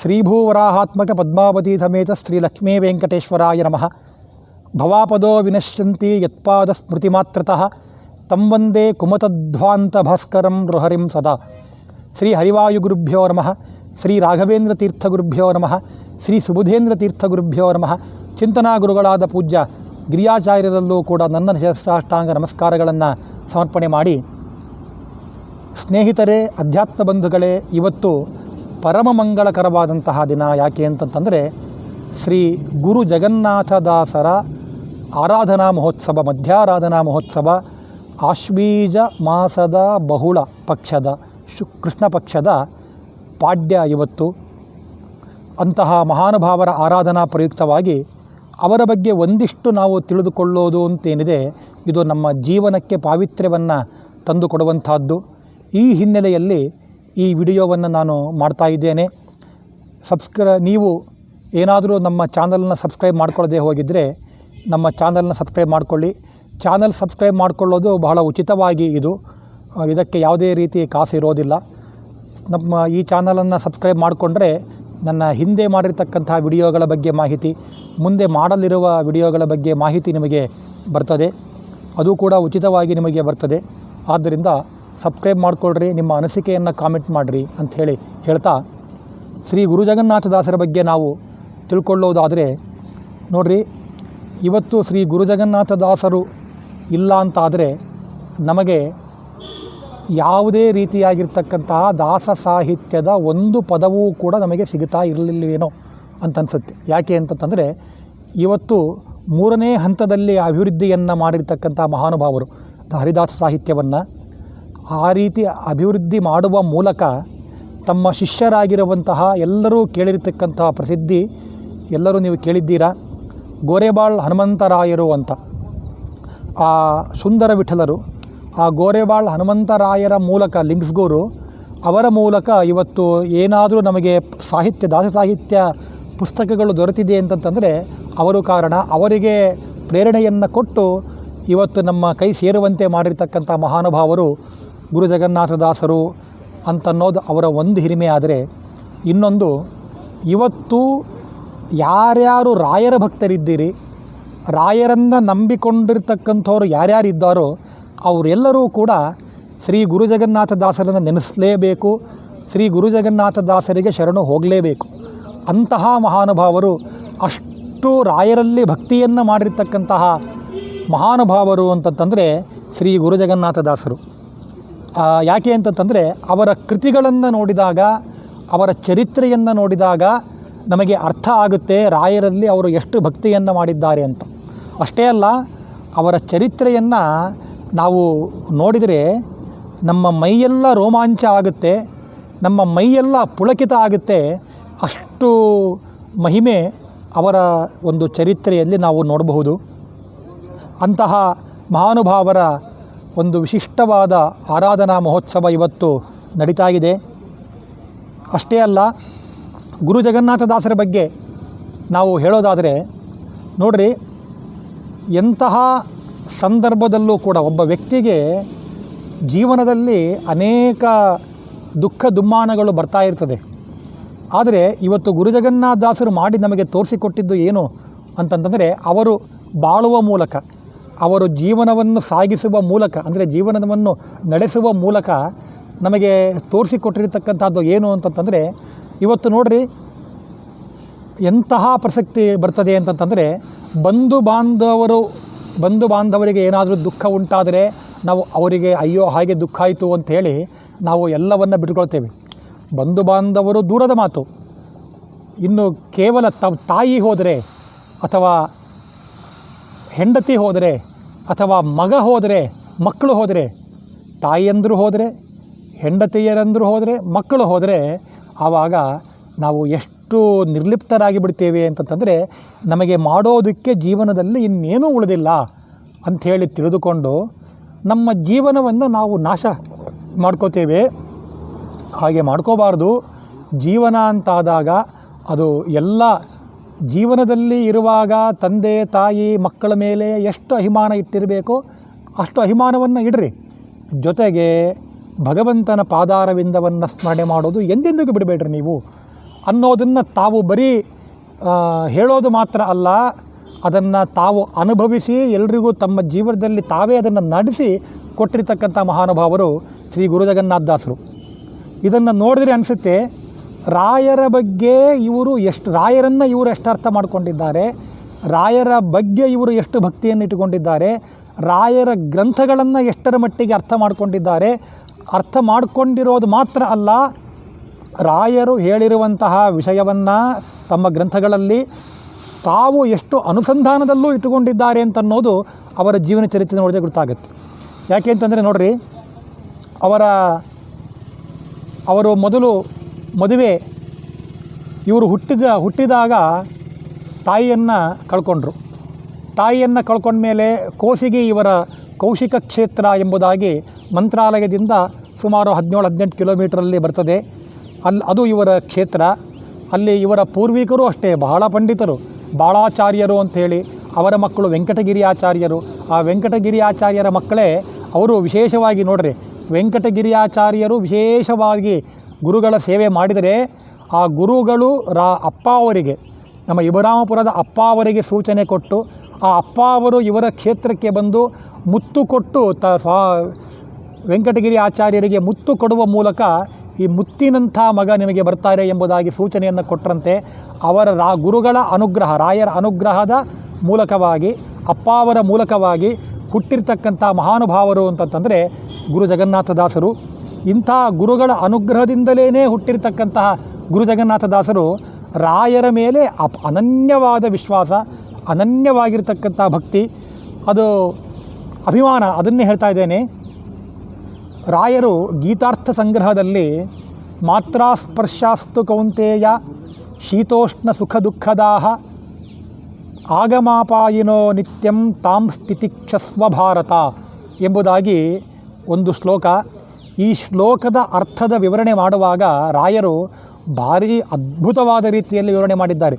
ಶ್ರೀಭೂವರಾಹಾತ್ಮಕ ಪದ್ಮಾವತಿ ಸಮೇತ ಶ್ರೀ ಲಕ್ಷ್ಮೀ ವೆಂಕಟೇಶ್ವರಾಯ ನಮಃ ಭವಾಪದೋ ವಿನಶ್ಯಂತಿ ಯತ್ಪಾದ ಸ್ಮೃತಿ ಮಾತ್ರತಃ ತಂ ವಂದೇ ಕುಮತಧ್ವಾಂತ ಭಾಸ್ಕರಂ ರುಹರಿಂ ಸದಾ ಶ್ರೀ ಹರಿವಾಯುಗುರುಭ್ಯೋ ನಮಃ ಶ್ರೀ ರಾಘವೇಂದ್ರ ತೀರ್ಥಗುರುಭ್ಯೋ ನಮಃ ಶ್ರೀ ಸುಬುಧೇಂದ್ರ ತೀರ್ಥಗುರುಭ್ಯೋ ನಮಃ ಚಿಂತನಾ ಗುರುಗಳಾದ ಪೂಜ್ಯ ಗಿರಿಯಾಚಾರ್ಯರಲ್ಲೂ ಕೂಡ ನನ್ನ ಸಹಸ್ರಾಷ್ಟಾಂಗ ನಮಸ್ಕಾರಗಳನ್ನು ಸಮರ್ಪಣೆ ಮಾಡಿ. ಸ್ನೇಹಿತರೇ, ಅಧ್ಯಾತ್ಮ ಬಂಧುಗಳೇ, ಇವತ್ತು ಪರಮ ಮಂಗಳಕರವಾದಂತಹ ದಿನ ಯಾಕೆ ಅಂತಂತಂದರೆ ಶ್ರೀ ಗುರು ಜಗನ್ನಾಥದಾಸರ ಆರಾಧನಾ ಮಹೋತ್ಸವ, ಮಧ್ಯಾರಾಧನಾ ಮಹೋತ್ಸವ, ಆಶ್ವೀಜ ಮಾಸದ ಬಹುಳ ಪಕ್ಷದ, ಶು, ಕೃಷ್ಣ ಪಕ್ಷದ ಪಾಡ್ಯ ಇವತ್ತು. ಅಂತಹ ಮಹಾನುಭಾವರ ಆರಾಧನಾ ಪ್ರಯುಕ್ತವಾಗಿ ಅವರ ಬಗ್ಗೆ ಒಂದಿಷ್ಟು ನಾವು ತಿಳಿದುಕೊಳ್ಳೋದು ಅಂತೇನಿದೆ, ಇದು ನಮ್ಮ ಜೀವನಕ್ಕೆ ಪಾವಿತ್ರ್ಯವನ್ನು ತಂದುಕೊಡುವಂಥದ್ದು. ಈ ಹಿನ್ನೆಲೆಯಲ್ಲಿ ಈ ವಿಡಿಯೋವನ್ನು ನಾನು ಮಾಡ್ತಾ ಇದ್ದೇನೆ. ಸಬ್ಸ್ಕ್ರ, ನೀವು ಏನಾದರೂ ನಮ್ಮ ಚಾನಲ್ನ ಸಬ್ಸ್ಕ್ರೈಬ್ ಮಾಡ್ಕೊಳ್ಳದೆ ಹೋಗಿದ್ದರೆ ನಮ್ಮ ಚಾನಲ್ನ ಸಬ್ಸ್ಕ್ರೈಬ್ ಮಾಡಿಕೊಳ್ಳಿ. ಚಾನಲ್ ಸಬ್ಸ್ಕ್ರೈಬ್ ಮಾಡಿಕೊಳ್ಳೋದು ಬಹಳ ಉಚಿತವಾಗಿ ಇದು. ಇದಕ್ಕೆ ಯಾವುದೇ ರೀತಿ ಕಾಸು ಇರೋದಿಲ್ಲ. ನಮ್ಮ ಈ ಚಾನಲನ್ನು ಸಬ್ಸ್ಕ್ರೈಬ್ ಮಾಡಿಕೊಂಡ್ರೆ ನನ್ನ ಹಿಂದೆ ಮಾಡಿರ್ತಕ್ಕಂಥ ವಿಡಿಯೋಗಳ ಬಗ್ಗೆ ಮಾಹಿತಿ, ಮುಂದೆ ಮಾಡಲಿರುವ ವಿಡಿಯೋಗಳ ಬಗ್ಗೆ ಮಾಹಿತಿ ನಿಮಗೆ ಬರ್ತದೆ. ಅದು ಕೂಡ ಉಚಿತವಾಗಿ ನಿಮಗೆ ಬರ್ತದೆ. ಆದ್ದರಿಂದ ಸಬ್ಸ್ಕ್ರೈಬ್ ಮಾಡಿಕೊಳ್ಳ್ರಿ ನಿಮ್ಮ ಅನಿಸಿಕೆಯನ್ನು ಕಾಮೆಂಟ್ ಮಾಡಿರಿ ಹೇಳಿ ಹೇಳ್ತಾ ಶ್ರೀ ಗುರು ಜಗನ್ನಾಥದಾಸರ ಬಗ್ಗೆ ನಾವು ತಿಳ್ಕೊಳ್ಳೋದಾದರೆ, ನೋಡ್ರಿ, ಇವತ್ತು ಶ್ರೀ ಗುರು ಜಗನ್ನಾಥದಾಸರು ಇಲ್ಲ ಅಂತಾದರೆ ನಮಗೆ ಯಾವುದೇ ರೀತಿಯಾಗಿರ್ತಕ್ಕಂತಹ ದಾಸ ಸಾಹಿತ್ಯದ ಒಂದು ಪದವೂ ಕೂಡ ನಮಗೆ ಸಿಗುತ್ತಾ ಇರಲಿಲ್ಲವೇನೋ ಅಂತ ಅನಿಸುತ್ತೆ. ಯಾಕೆ ಅಂತಂತಂದರೆ, ಇವತ್ತು ಮೂರನೇ ಹಂತದಲ್ಲಿ ಅಭಿವೃದ್ಧಿಯನ್ನು ಮಾಡಿರ್ತಕ್ಕಂಥ ಮಹಾನುಭಾವರು ಹರಿದಾಸ ಸಾಹಿತ್ಯವನ್ನು ಆ ರೀತಿ ಅಭಿವೃದ್ಧಿ ಮಾಡುವ ಮೂಲಕ ತಮ್ಮ ಶಿಷ್ಯರಾಗಿರುವಂತಹ ಎಲ್ಲರೂ ಕೇಳಿರತಕ್ಕಂತಹ ಪ್ರಸಿದ್ಧಿ ಎಲ್ಲರೂ ನೀವು ಕೇಳಿದ್ದೀರಾ? ಗೋರೆಬಾಳ್ ಹನುಮಂತರಾಯರು ಅಂತ. ಆ ಸುಂದರ ವಿಠಲರು, ಆ ಗೋರೆಬಾಳ್ ಹನುಮಂತರಾಯರ ಮೂಲಕ ಲಿಂಗ್ಸ್ಗೋರು, ಅವರ ಮೂಲಕ ಇವತ್ತು ಏನಾದರೂ ನಮಗೆ ಸಾಹಿತ್ಯ, ದಾಸ ಸಾಹಿತ್ಯ ಪುಸ್ತಕಗಳು ದೊರೆತಿದೆ ಅಂತಂತಂದರೆ ಅವರು ಕಾರಣ ಅವರಿಗೆ ಪ್ರೇರಣೆಯನ್ನು ಕೊಟ್ಟು ಇವತ್ತು ನಮ್ಮ ಕೈ ಸೇರುವಂತೆ ಮಾಡಿರ್ತಕ್ಕಂಥ ಮಹಾನುಭಾವರು ಗುರು ಜಗನ್ನಾಥದಾಸರು ಅಂತನ್ನೋದು ಅವರ ಒಂದು ಹಿರಿಮೆ ಆದರೆ ಇನ್ನೊಂದು, ಇವತ್ತು ಯಾರ್ಯಾರು ರಾಯರ ಭಕ್ತರಿದ್ದೀರಿ, ರಾಯರನ್ನು ನಂಬಿಕೊಂಡಿರ್ತಕ್ಕಂಥವ್ರು ಯಾರ್ಯಾರಿದ್ದಾರೋ ಅವರೆಲ್ಲರೂ ಕೂಡ ಶ್ರೀ ಗುರು ಜಗನ್ನಾಥದಾಸರನ್ನು ನೆನೆಸಲೇಬೇಕು, ಶ್ರೀ ಗುರು ಜಗನ್ನಾಥದಾಸರಿಗೆ ಶರಣು ಹೋಗಲೇಬೇಕು. ಅಂತಹ ಮಹಾನುಭಾವರು ಅಷ್ಟು ರಾಯರಲ್ಲಿ ಭಕ್ತಿಯನ್ನು ಮಾಡಿರ್ತಕ್ಕಂತಹ ಮಹಾನುಭಾವರು ಅಂತಂತಂದರೆ ಶ್ರೀ ಗುರು ಜಗನ್ನಾಥದಾಸರು. ಯಾಕೆ ಅಂತಂತಂದರೆ ಅವರ ಕೃತಿಗಳನ್ನು ನೋಡಿದಾಗ, ಅವರ ಚರಿತ್ರೆಯನ್ನು ನೋಡಿದಾಗ ನಮಗೆ ಅರ್ಥ ಆಗುತ್ತೆ ರಾಯರಲ್ಲಿ ಅವರು ಎಷ್ಟು ಭಕ್ತಿಯನ್ನು ಮಾಡಿದ್ದಾರೆ ಅಂತ. ಅಷ್ಟೇ ಅಲ್ಲ, ಅವರ ಚರಿತ್ರೆಯನ್ನು ನಾವು ನೋಡಿದರೆ ನಮ್ಮ ಮೈಯೆಲ್ಲ ರೋಮಾಂಚ ಆಗುತ್ತೆ, ನಮ್ಮ ಮೈಯೆಲ್ಲ ಪುಳಕಿತ ಆಗುತ್ತೆ, ಅಷ್ಟು ಮಹಿಮೆ ಅವರ ಒಂದು ಚರಿತ್ರೆಯಲ್ಲಿ ನಾವು ನೋಡಬಹುದು. ಅಂತಹ ಮಹಾನುಭಾವರ ಒಂದು ವಿಶಿಷ್ಟವಾದ ಆರಾಧನಾ ಮಹೋತ್ಸವ ಇವತ್ತು ನಡೀತಾ ಇದೆ ಅಷ್ಟೇ ಅಲ್ಲ, ಗುರು ಜಗನ್ನಾಥದಾಸರ ಬಗ್ಗೆ ನಾವು ಹೇಳೋದಾದರೆ, ನೋಡ್ರಿ, ಎಂತಹ ಸಂದರ್ಭದಲ್ಲೂ ಕೂಡ ಒಬ್ಬ ವ್ಯಕ್ತಿಗೆ ಜೀವನದಲ್ಲಿ ಅನೇಕ ದುಃಖ ದುಮ್ಮಾನಗಳು ಬರ್ತಾ ಇರ್ತದೆ. ಆದರೆ ಇವತ್ತು ಗುರು ಜಗನ್ನಾಥದಾಸರು ಮಾಡಿ ನಮಗೆ ತೋರಿಸಿಕೊಟ್ಟಿದ್ದು ಏನು ಅಂತಂತಂದರೆ, ಅವರು ಬಾಳುವ ಮೂಲಕ. ಅವರು ಜೀವನವನ್ನು ಸಾಗಿಸುವ ಮೂಲಕ, ಅಂದರೆ ಜೀವನವನ್ನು ನಡೆಸುವ ಮೂಲಕ ನಮಗೆ ತೋರಿಸಿಕೊಟ್ಟಿರ್ತಕ್ಕಂಥದ್ದು ಏನು ಅಂತಂತಂದರೆ, ಇವತ್ತು ನೋಡ್ರಿ, ಎಂತಹ ಪ್ರಸಕ್ತಿ ಬರ್ತದೆ ಅಂತಂತಂದರೆ, ಬಂಧು ಬಾಂಧವರು, ಬಂಧು ಬಾಂಧವರಿಗೆ ಏನಾದರೂ ದುಃಖ ಉಂಟಾದರೆ ನಾವು ಅವರಿಗೆ ಅಯ್ಯೋ ಹಾಗೆ ದುಃಖ ಆಯಿತು ಅಂಥೇಳಿ ನಾವು ಎಲ್ಲವನ್ನು ಬಿಟ್ಕೊಳ್ತೇವೆ ಬಂಧು ಬಾಂಧವರು ದೂರದ ಮಾತು. ಇನ್ನು ಕೇವಲ ತಾಯಿ ಹೋದರೆ ಅಥವಾ ಹೆಂಡತಿ ಹೋದರೆ ಅಥವಾ ಮಗ ಹೋದರೆ, ಮಕ್ಕಳು ಹೋದರೆ, ತಾಯಿಯಂದರು ಹೋದರೆ, ಹೆಂಡತಿಯರಂದರು ಹೋದರೆ, ಮಕ್ಕಳು ಹೋದರೆ, ಆವಾಗ ನಾವು ಎಷ್ಟು ನಿರ್ಲಿಪ್ತರಾಗಿ ಬಿಡ್ತೇವೆ ಅಂತಂತಂದರೆ, ನಮಗೆ ಮಾಡೋದಕ್ಕೆ ಜೀವನದಲ್ಲಿ ಇನ್ನೇನೂ ಉಳಿದಿಲ್ಲ ಅಂಥೇಳಿ ತಿಳಿದುಕೊಂಡು ನಮ್ಮ ಜೀವನವನ್ನು ನಾವು ನಾಶ ಮಾಡ್ಕೋತೇವೆ. ಹಾಗೆ ಮಾಡ್ಕೋಬಾರ್ದು. ಜೀವನ ಅಂತಾದಾಗ ಅದು ಎಲ್ಲ ಜೀವನದಲ್ಲಿ ಇರುವಾಗ ತಂದೆ, ತಾಯಿ, ಮಕ್ಕಳ ಮೇಲೆ ಎಷ್ಟು ಅಭಿಮಾನ ಇಟ್ಟಿರಬೇಕೋ ಅಷ್ಟು ಅಭಿಮಾನವನ್ನು ಇಡ್ರಿ. ಜೊತೆಗೆ ಭಗವಂತನ ಪಾದಾರವಿಂದವನ್ನು ಸ್ಮರಣೆ ಮಾಡೋದು ಎಂದೆಂದಿಗೂ ಬಿಡಬೇಡ್ರಿ ನೀವು. ಅನ್ನೋದನ್ನು ತಾವು ಬರೀ ಹೇಳೋದು ಮಾತ್ರ ಅಲ್ಲ, ಅದನ್ನು ತಾವು ಅನುಭವಿಸಿ ಎಲ್ರಿಗೂ ತಮ್ಮ ಜೀವನದಲ್ಲಿ ತಾವೇ ಅದನ್ನು ನಡೆಸಿ ಕೊಟ್ಟಿರ್ತಕ್ಕಂಥ ಮಹಾನುಭಾವರು ಶ್ರೀ ಗುರುಜಗನ್ನಾಥ ದಾಸರು. ಇದನ್ನು ನೋಡಿದ್ರೆ ಅನಿಸುತ್ತೆ ರಾಯರ ಬಗ್ಗೆ ಇವರು ಎಷ್ಟು, ರಾಯರನ್ನು ಇವರು ಎಷ್ಟು ಅರ್ಥ ಮಾಡಿಕೊಂಡಿದ್ದಾರೆ, ರಾಯರ ಬಗ್ಗೆ ಇವರು ಎಷ್ಟು ಭಕ್ತಿಯನ್ನು ಇಟ್ಟುಕೊಂಡಿದ್ದಾರೆ, ರಾಯರ ಗ್ರಂಥಗಳನ್ನು ಎಷ್ಟರ ಮಟ್ಟಿಗೆ ಅರ್ಥ ಮಾಡಿಕೊಂಡಿದ್ದಾರೆ, ಅರ್ಥ ಮಾಡಿಕೊಂಡಿರೋದು ಮಾತ್ರ ಅಲ್ಲ, ರಾಯರು ಹೇಳಿರುವಂತಹ ವಿಷಯವನ್ನು ತಮ್ಮ ಗ್ರಂಥಗಳಲ್ಲಿ ತಾವು ಎಷ್ಟು ಅನುಸಂಧಾನದಲ್ಲೂ ಇಟ್ಟುಕೊಂಡಿದ್ದಾರೆ ಅಂತನ್ನೋದು ಅವರ ಜೀವನ ಚರಿತ್ರೆ ನೋಡಿದ್ರೆ ಗೊತ್ತಾಗುತ್ತೆ ಯಾಕೆ ಅಂತಂದರೆ ನೋಡ್ರಿ, ಅವರ, ಅವರು ಮೊದಲು ಮದುವೆ ಇವರು ಹುಟ್ಟಿದ, ಹುಟ್ಟಿದಾಗ ತಾಯಿಯನ್ನು ಕಳ್ಕೊಂಡ್ರು. ತಾಯಿಯನ್ನು ಕಳ್ಕೊಂಡ್ಮೇಲೆ ಕೋಸಿಗೆ ಇವರ ಕೌಶಿಕ ಕ್ಷೇತ್ರ ಎಂಬುದಾಗಿ ಮಂತ್ರಾಲಯದಿಂದ ಸುಮಾರು ಹದಿನೇಳು, ಹದಿನೆಂಟು ಕಿಲೋಮೀಟ್ರಲ್ಲಿ ಬರ್ತದೆ. ಅಲ್ಲಿ ಅದು ಇವರ ಕ್ಷೇತ್ರ. ಅಲ್ಲಿ ಇವರ ಪೂರ್ವಿಕರು ಅಷ್ಟೇ, ಬಹಳ ಪಂಡಿತರು, ಬಾಳಾಚಾರ್ಯರು ಅಂಥೇಳಿ ಅವರ ಮಕ್ಕಳು ವೆಂಕಟಗಿರಿ ಆಚಾರ್ಯರು ಆ ವೆಂಕಟಗಿರಿ ಆಚಾರ್ಯರ ಮಕ್ಕಳೇ ಅವರು ವಿಶೇಷವಾಗಿ ನೋಡ್ರಿ ವೆಂಕಟಗಿರಿ ಆಚಾರ್ಯರು ವಿಶೇಷವಾಗಿ ಗುರುಗಳ ಸೇವೆ ಮಾಡಿದರೆ ಆ ಗುರುಗಳು ರಾ ಅಪ್ಪ ಅವರಿಗೆ, ನಮ್ಮ ಇಬರಾಮಪುರದ ಅಪ್ಪ ಅವರಿಗೆ ಸೂಚನೆ ಕೊಟ್ಟು, ಆ ಅಪ್ಪ ಅವರು ಇವರ ಕ್ಷೇತ್ರಕ್ಕೆ ಬಂದು ಮುತ್ತು ಕೊಟ್ಟು ತ ಸ್ವಾ ವೆಂಕಟಗಿರಿ ಆಚಾರ್ಯರಿಗೆ ಮುತ್ತು ಕೊಡುವ ಮೂಲಕ ಈ ಮುತ್ತಿನಂಥ ಮಗ ನಿಮಗೆ ಬರ್ತಾರೆ ಎಂಬುದಾಗಿ ಸೂಚನೆಯನ್ನು ಕೊಟ್ಟರಂತೆ ಅವರ ರಾ ಗುರುಗಳ ಅನುಗ್ರಹ, ರಾಯರ ಅನುಗ್ರಹದ ಮೂಲಕವಾಗಿ, ಅಪ್ಪ ಅವರ ಮೂಲಕವಾಗಿ ಹುಟ್ಟಿರ್ತಕ್ಕಂಥ ಮಹಾನುಭಾವರು ಅಂತಂತಂದರೆ ಗುರು ಜಗನ್ನಾಥದಾಸರು ಇಂಥ ಗುರುಗಳ ಅನುಗ್ರಹದಿಂದಲೇ ಹುಟ್ಟಿರ್ತಕ್ಕಂತಹ ಗುರು ಜಗನ್ನಾಥದಾಸರು ರಾಯರ ಮೇಲೆ ಅಪ್ ಅನನ್ಯವಾದ ವಿಶ್ವಾಸ, ಅನನ್ಯವಾಗಿರ್ತಕ್ಕಂಥ ಭಕ್ತಿ, ಅದು ಅಭಿಮಾನ ಅದನ್ನೇ ಹೇಳ್ತಾ ಇದ್ದೇನೆ. ರಾಯರು ಗೀತಾರ್ಥ ಸಂಗ್ರಹದಲ್ಲಿ ಮಾತ್ರಾ ಸ್ಪರ್ಶಾಸ್ತು ಕೌಂತೇಯ ಶೀತೋಷ್ಣ ಸುಖ ದುಃಖದಾಹ ಆಗಮಾಪಾಯಿನೋ ನಿತ್ಯಂ ತಾಂ ಸ್ಥಿತಿಕ್ಷಸ್ವ ಭಾರತ ಎಂಬುದಾಗಿ ಒಂದು ಶ್ಲೋಕ. ಈ ಶ್ಲೋಕದ ಅರ್ಥದ ವಿವರಣೆ ಮಾಡುವಾಗ ರಾಯರು ಭಾರೀ ಅದ್ಭುತವಾದ ರೀತಿಯಲ್ಲಿ ವಿವರಣೆ ಮಾಡಿದ್ದಾರೆ.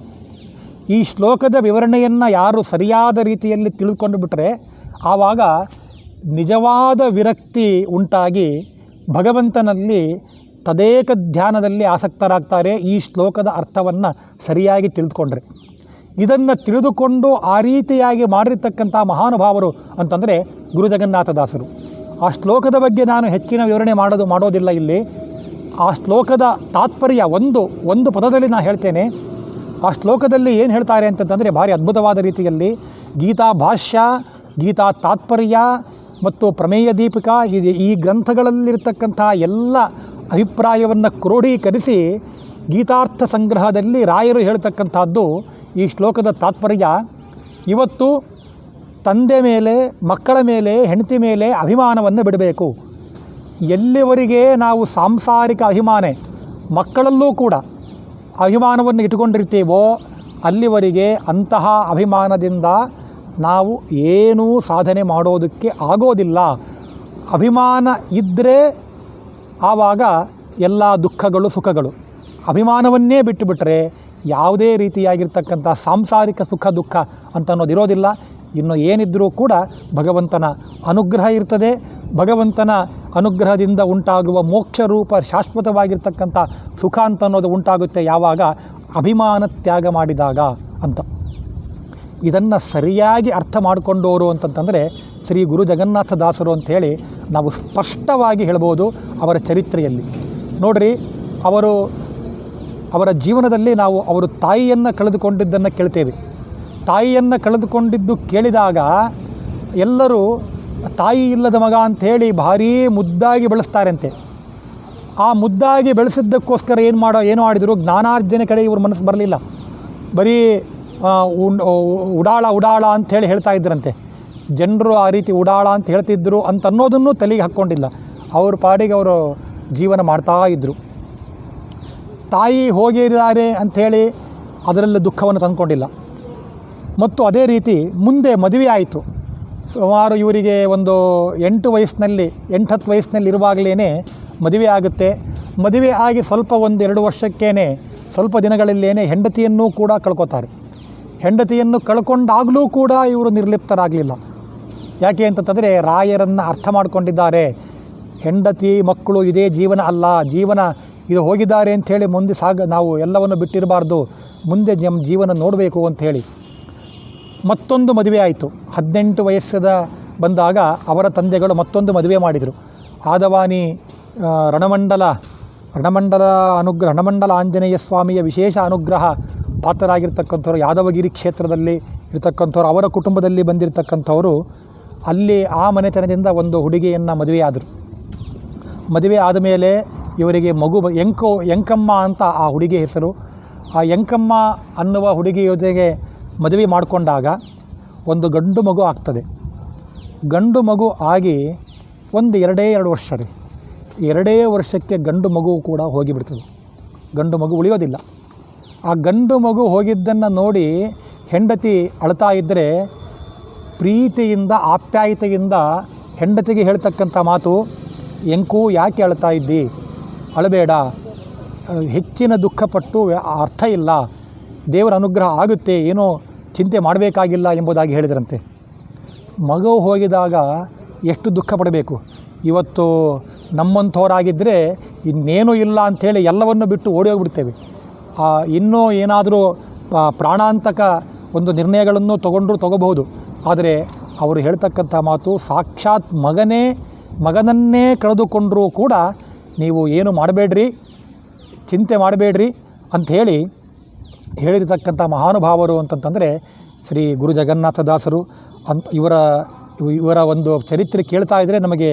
ಈ ಶ್ಲೋಕದ ವಿವರಣೆಯನ್ನು ಯಾರು ಸರಿಯಾದ ರೀತಿಯಲ್ಲಿ ತಿಳಿದುಕೊಂಡು ಬಿಟ್ಟರೆ ಆವಾಗ ನಿಜವಾದ ವಿರಕ್ತಿ ಉಂಟಾಗಿ ಭಗವಂತನಲ್ಲಿ ತದೇಕ ಧ್ಯಾನದಲ್ಲಿ ಆಸಕ್ತರಾಗ್ತಾರೆ ಈ ಶ್ಲೋಕದ ಅರ್ಥವನ್ನು ಸರಿಯಾಗಿ ತಿಳಿದುಕೊಂಡ್ರೆ. ಇದನ್ನು ತಿಳಿದುಕೊಂಡು ಆ ರೀತಿಯಾಗಿ ಮಾಡಿರ್ತಕ್ಕಂಥ ಮಹಾನುಭಾವರು ಅಂತಂದರೆ ಗುರು ಜಗನ್ನಾಥದಾಸರು ಆ ಶ್ಲೋಕದ ಬಗ್ಗೆ ನಾನು ಹೆಚ್ಚಿನ ವಿವರಣೆ ಮಾಡೋದು, ಮಾಡೋದಿಲ್ಲ ಇಲ್ಲಿ. ಆ ಶ್ಲೋಕದ ತಾತ್ಪರ್ಯ ಒಂದು ಒಂದು ಪದದಲ್ಲಿ ನಾನು ಹೇಳ್ತೇನೆ. ಆ ಶ್ಲೋಕದಲ್ಲಿ ಏನು ಹೇಳ್ತಾರೆ ಅಂತಂತಂದರೆ ಭಾರಿ ಅದ್ಭುತವಾದ ರೀತಿಯಲ್ಲಿ ಗೀತಾ ಭಾಷ್ಯ, ಗೀತಾ ತಾತ್ಪರ್ಯ ಮತ್ತು ಪ್ರಮೇಯ ದೀಪಿಕಾ ಇದು ಈ ಗ್ರಂಥಗಳಲ್ಲಿರ್ತಕ್ಕಂಥ ಎಲ್ಲ ಅಭಿಪ್ರಾಯವನ್ನು ಕ್ರೋಢೀಕರಿಸಿ ಗೀತಾರ್ಥ ಸಂಗ್ರಹದಲ್ಲಿ ರಾಯರು ಹೇಳ್ತಕ್ಕಂಥದ್ದು ಈ ಶ್ಲೋಕದ ತಾತ್ಪರ್ಯ. ಇವತ್ತು ತಂದೆ ಮೇಲೆ, ಮಕ್ಕಳ ಮೇಲೆ, ಹೆಂಡತಿ ಮೇಲೆ ಅಭಿಮಾನವನ್ನು ಬಿಡಬೇಕು. ಎಲ್ಲಿವರೆಗೆ ನಾವು ಸಾಂಸಾರಿಕ ಅಭಿಮಾನ, ಮಕ್ಕಳಲ್ಲೂ ಕೂಡ ಅಭಿಮಾನವನ್ನು ಇಟ್ಟುಕೊಂಡಿರ್ತೀವೋ, ಅಲ್ಲಿವರೆಗೆ ಅಂತಹ ಅಭಿಮಾನದಿಂದ ನಾವು ಏನೂ ಸಾಧನೆ ಮಾಡೋದಕ್ಕೆ ಆಗೋದಿಲ್ಲ. ಅಭಿಮಾನ ಇದ್ದರೆ ಆವಾಗ ಎಲ್ಲ ದುಃಖಗಳು ಸುಖಗಳು. ಅಭಿಮಾನವನ್ನೇ ಬಿಟ್ಟುಬಿಟ್ರೆ ಯಾವುದೇ ರೀತಿಯಾಗಿರ್ತಕ್ಕಂಥ ಸಾಂಸಾರಿಕ ಸುಖ, ದುಃಖ ಅಂತ ಅನ್ನೋದು ಇರೋದಿಲ್ಲ ಇನ್ನು ಏನಿದ್ದರೂ ಕೂಡ ಭಗವಂತನ ಅನುಗ್ರಹ ಇರ್ತದೆ. ಭಗವಂತನ ಅನುಗ್ರಹದಿಂದ ಉಂಟಾಗುವ ಮೋಕ್ಷ ರೂಪ ಶಾಶ್ವತವಾಗಿರ್ತಕ್ಕಂಥ ಸುಖ ಅಂತ ಅನ್ನೋದು ಉಂಟಾಗುತ್ತೆ. ಯಾವಾಗ? ಅಭಿಮಾನ ತ್ಯಾಗ ಮಾಡಿದಾಗ ಅಂತ. ಇದನ್ನು ಸರಿಯಾಗಿ ಅರ್ಥ ಮಾಡಿಕೊಂಡವರು ಅಂತಂತಂದರೆ ಶ್ರೀ ಗುರು ಜಗನ್ನಾಥ ದಾಸರು ಅಂಥೇಳಿ ನಾವು ಸ್ಪಷ್ಟವಾಗಿ ಹೇಳ್ಬೋದು ಅವರ ಚರಿತ್ರೆಯಲ್ಲಿ. ನೋಡ್ರಿ, ಅವರು ಅವರ ಜೀವನದಲ್ಲಿ ನಾವು ಅವರು ತಾಯಿಯನ್ನು ಕಳೆದುಕೊಂಡಿದ್ದನ್ನು ಕೇಳ್ತೇವೆ. ತಾಯಿಯನ್ನು ಕಳೆದುಕೊಂಡಿದ್ದು ಕೇಳಿದಾಗ ಎಲ್ಲರೂ, ತಾಯಿ ಇಲ್ಲದ ಮಗ ಅಂಥೇಳಿ ಭಾರೀ ಮುದ್ದಾಗಿ ಬೆಳೆಸ್ತಾರಂತೆ. ಆ ಮುದ್ದಾಗಿ ಬೆಳೆಸಿದ್ದಕ್ಕೋಸ್ಕರ ಏನು ಮಾಡೋ, ಏನು ಮಾಡಿದರು ಜ್ಞಾನಾರ್ಜನೆ ಕಡೆ ಇವ್ರ ಮನಸ್ಸು ಬರಲಿಲ್ಲ. ಬರೀ ಉಡಾಳ ಉಡಾಳ ಅಂಥೇಳಿ ಹೇಳ್ತಾ ಇದ್ರಂತೆ. ಜನರು ಆ ರೀತಿ ಉಡಾಳ ಅಂತ ಹೇಳ್ತಿದ್ರು ಅಂತ ಅನ್ನೋದನ್ನು ತಲೆಗೆ ಹಾಕ್ಕೊಂಡಿಲ್ಲ. ಅವ್ರ ಪಾಡಿಗೆ ಅವರು ಜೀವನ ಮಾಡ್ತಾ ಇದ್ದರು ತಾಯಿ ಹೋಗಿದ್ದಾರೆ ಅಂಥೇಳಿ ಅದರಲ್ಲೇ ದುಃಖವನ್ನು ತಂದ್ಕೊಂಡಿಲ್ಲ. ಮತ್ತು ಅದೇ ರೀತಿ ಮುಂದೆ ಮದುವೆ ಆಯಿತು. ಸುಮಾರು ಇವರಿಗೆ ಒಂದು ಎಂಟು ವಯಸ್ಸಿನಲ್ಲಿ ಎಂಟು ಹತ್ತು ವಯಸ್ಸಿನಲ್ಲಿ ಇರುವಾಗಲೇ ಮದುವೆ ಆಗುತ್ತೆ. ಮದುವೆ ಆಗಿ ಸ್ವಲ್ಪ ಒಂದು ಎರಡು ವರ್ಷಕ್ಕೇ ಸ್ವಲ್ಪ ದಿನಗಳಲ್ಲೇ ಹೆಂಡತಿಯನ್ನೂ ಕೂಡ ಕಳ್ಕೊತಾರೆ. ಹೆಂಡತಿಯನ್ನು ಕಳ್ಕೊಂಡಾಗಲೂ ಕೂಡ ಇವರು ನಿರ್ಲಿಪ್ತರಾಗಲಿಲ್ಲ. ಯಾಕೆ ಅಂತಂತಂದರೆ ರಾಯರನ್ನು ಅರ್ಥ ಮಾಡಿಕೊಂಡಿದ್ದಾರೆ. ಹೆಂಡತಿ, ಮಕ್ಕಳು ಇದೇ ಜೀವನ ಅಲ್ಲ. ಜೀವನ ಇದು ಹೋಗಿದ್ದಾರೆ ಅಂಥೇಳಿ ಮುಂದೆ ಸಾಗ, ನಾವು ಎಲ್ಲವನ್ನು ಬಿಟ್ಟಿರಬಾರ್ದು. ಮುಂದೆ ನಮ್ಮ ಜೀವನ ನೋಡಬೇಕು ಅಂಥೇಳಿ. ಮತ್ತೊಂದು ಮದುವೆ ಆಯಿತು. ಹದಿನೆಂಟು ವಯಸ್ಸದ ಬಂದಾಗ ಅವರ ತಂದೆಗಳು ಮತ್ತೊಂದು ಮದುವೆ ಮಾಡಿದರು. ಆದವಾನಿ ರಣಮಂಡಲ ರಣಮಂಡಲ ಅನುಗ್ರಹ ರಣಮಂಡಲ ಆಂಜನೇಯ ಸ್ವಾಮಿಯ ವಿಶೇಷ ಅನುಗ್ರಹ ಪಾತ್ರರಾಗಿರ್ತಕ್ಕಂಥವ್ರು ಯಾದವಗಿರಿ ಕ್ಷೇತ್ರದಲ್ಲಿ ಇರ್ತಕ್ಕಂಥವ್ರು, ಅವರ ಕುಟುಂಬದಲ್ಲಿ ಬಂದಿರತಕ್ಕಂಥವರು ಅಲ್ಲಿ ಆ ಮನೆತನದಿಂದ ಒಂದು ಹುಡುಗಿಯನ್ನು ಮದುವೆಯಾದರು. ಮದುವೆ ಆದಮೇಲೆ ಇವರಿಗೆ ಮಗು ಎಂಕೋ, ಎಂಕಮ್ಮ ಅಂತ ಆ ಹುಡುಗಿ ಹೆಸರು. ಆ ಎಂಕಮ್ಮ ಅನ್ನುವ ಹುಡುಗಿ ಜೊತೆಗೆ ಮದುವೆ ಮಾಡಿಕೊಂಡಾಗ ಒಂದು ಗಂಡು ಮಗು ಆಗ್ತದೆ. ಗಂಡು ಮಗು ಆಗಿ ಒಂದು ಎರಡೇ ಎರಡು ವರ್ಷ ರೀ. ಎರಡೇ ವರ್ಷಕ್ಕೆ ಗಂಡು ಮಗು ಕೂಡ ಹೋಗಿಬಿಡ್ತದೆ. ಗಂಡು ಮಗು ಉಳಿಯೋದಿಲ್ಲ. ಆ ಗಂಡು ಮಗು ಹೋಗಿದ್ದನ್ನು ನೋಡಿ ಹೆಂಡತಿ ಅಳ್ತಾ ಇದ್ದರೆ ಪ್ರೀತಿಯಿಂದ, ಆಪ್ಯಾಯತೆಯಿಂದ ಹೆಂಡತಿಗೆ ಹೇಳ್ತಕ್ಕಂಥ ಮಾತು, ಎಂಕು ಯಾಕೆ ಅಳ್ತಾ ಇದ್ದಿ? ಅಳಬೇಡ. ಹೆಚ್ಚಿನ ದುಃಖಪಟ್ಟು ಅರ್ಥ ಇಲ್ಲ. ದೇವರ ಅನುಗ್ರಹ ಆಗುತ್ತೆ. ಏನೋ ಚಿಂತೆ ಮಾಡಬೇಕಾಗಿಲ್ಲ ಎಂಬುದಾಗಿ ಹೇಳಿದರಂತೆ. ಮಗು ಹೋಗಿದಾಗ ಎಷ್ಟು ದುಃಖ ಪಡಬೇಕು? ಇವತ್ತು ನಮ್ಮಂಥವರಾಗಿದ್ದರೆ ಇನ್ನೇನೂ ಇಲ್ಲ ಅಂಥೇಳಿ ಎಲ್ಲವನ್ನು ಬಿಟ್ಟು ಓಡಿ ಹೋಗಿಬಿಡ್ತೇವೆ. ಇನ್ನೂ ಏನಾದರೂ ಪ್ರಾಣಾಂತಕ ಒಂದು ನಿರ್ಣಯಗಳನ್ನು ತಗೊಂಡ್ರೂ ತಗೋಬಹುದು. ಆದರೆ ಅವರು ಹೇಳ್ತಕ್ಕಂಥ ಮಾತು ಸಾಕ್ಷಾತ್ ಮಗನೇ, ಮಗನನ್ನೇ ಕಳೆದುಕೊಂಡರೂ ಕೂಡ ನೀವು ಏನು ಮಾಡಬೇಡ್ರಿ? ಚಿಂತೆ ಮಾಡಬೇಡ್ರಿ ಅಂಥೇಳಿ ಹೇಳಿರ್ತಕ್ಕಂಥ ಮಹಾನುಭಾವರು ಅಂತಂತಂದರೆ ಶ್ರೀ ಗುರು ಜಗನ್ನಾಥದಾಸರು ಅಂತ ಇವರ ಇವರ ಒಂದು ಚರಿತ್ರೆ ಕೇಳ್ತಾ ಇದ್ದರೆ ನಮಗೆ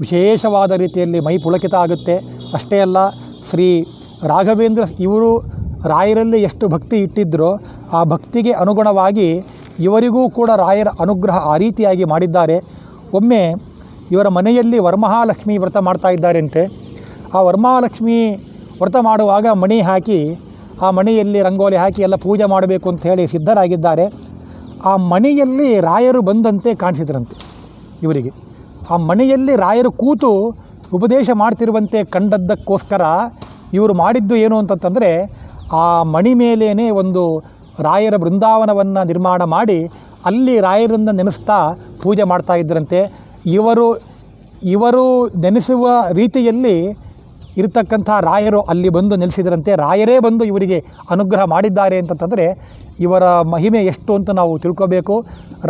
ವಿಶೇಷವಾದ ರೀತಿಯಲ್ಲಿ ಮೈ ಪುಳಕಿತ ಆಗುತ್ತೆ. ಅಷ್ಟೇ ಅಲ್ಲ, ಶ್ರೀ ರಾಘವೇಂದ್ರ ಇವರು ರಾಯರಲ್ಲಿ ಎಷ್ಟು ಭಕ್ತಿ ಇಟ್ಟಿದ್ದರೋ ಆ ಭಕ್ತಿಗೆ ಅನುಗುಣವಾಗಿ ಇವರಿಗೂ ಕೂಡ ರಾಯರ ಅನುಗ್ರಹ ಆ ರೀತಿಯಾಗಿ ಮಾಡಿದ್ದಾರೆ. ಒಮ್ಮೆ ಇವರ ಮನೆಯಲ್ಲಿ ವರಮಹಾಲಕ್ಷ್ಮಿ ವ್ರತ ಮಾಡ್ತಾ ಇದ್ದಾರಂತೆ. ಆ ವರಮಹಾಲಕ್ಷ್ಮಿ ವ್ರತ ಮಾಡುವಾಗ ಮಣಿ ಹಾಕಿ ಆ ಮಣಿಯಲ್ಲಿ ರಂಗೋಲಿ ಹಾಕಿ ಎಲ್ಲ ಪೂಜೆ ಮಾಡಬೇಕು ಅಂತ ಹೇಳಿ ಸಿದ್ಧರಾಗಿದ್ದಾರೆ. ಆ ಮಣಿಯಲ್ಲಿ ರಾಯರು ಬಂದಂತೆ ಕಾಣಿಸಿದ್ರಂತೆ ಇವರಿಗೆ. ಆ ಮಣಿಯಲ್ಲಿ ರಾಯರು ಕೂತು ಉಪದೇಶ ಮಾಡ್ತಿರುವಂತೆ ಕಂಡದ್ದಕ್ಕೋಸ್ಕರ ಇವರು ಮಾಡಿದ್ದು ಏನು ಅಂತಂತಂದರೆ ಆ ಮಣಿ ಮೇಲೇ ಒಂದು ರಾಯರ ಬೃಂದಾವನವನ್ನು ನಿರ್ಮಾಣ ಮಾಡಿ ಅಲ್ಲಿ ರಾಯರನ್ನು ನೆನೆಸ್ತಾ ಪೂಜೆ ಮಾಡ್ತಾ ಇದ್ದರಂತೆ ಇವರು ಇವರು ನೆನೆಸುವ ರೀತಿಯಲ್ಲಿ ಇರತಕ್ಕಂಥ ರಾಯರು ಅಲ್ಲಿ ಬಂದು ನೆಲೆಸಿದರಂತೆ ರಾಯರೇ ಬಂದು ಇವರಿಗೆ ಅನುಗ್ರಹ ಮಾಡಿದ್ದಾರೆ ಅಂತಂತಂದರೆ ಇವರ ಮಹಿಮೆ ಎಷ್ಟು ಅಂತ ನಾವು ತಿಳ್ಕೋಬೇಕು.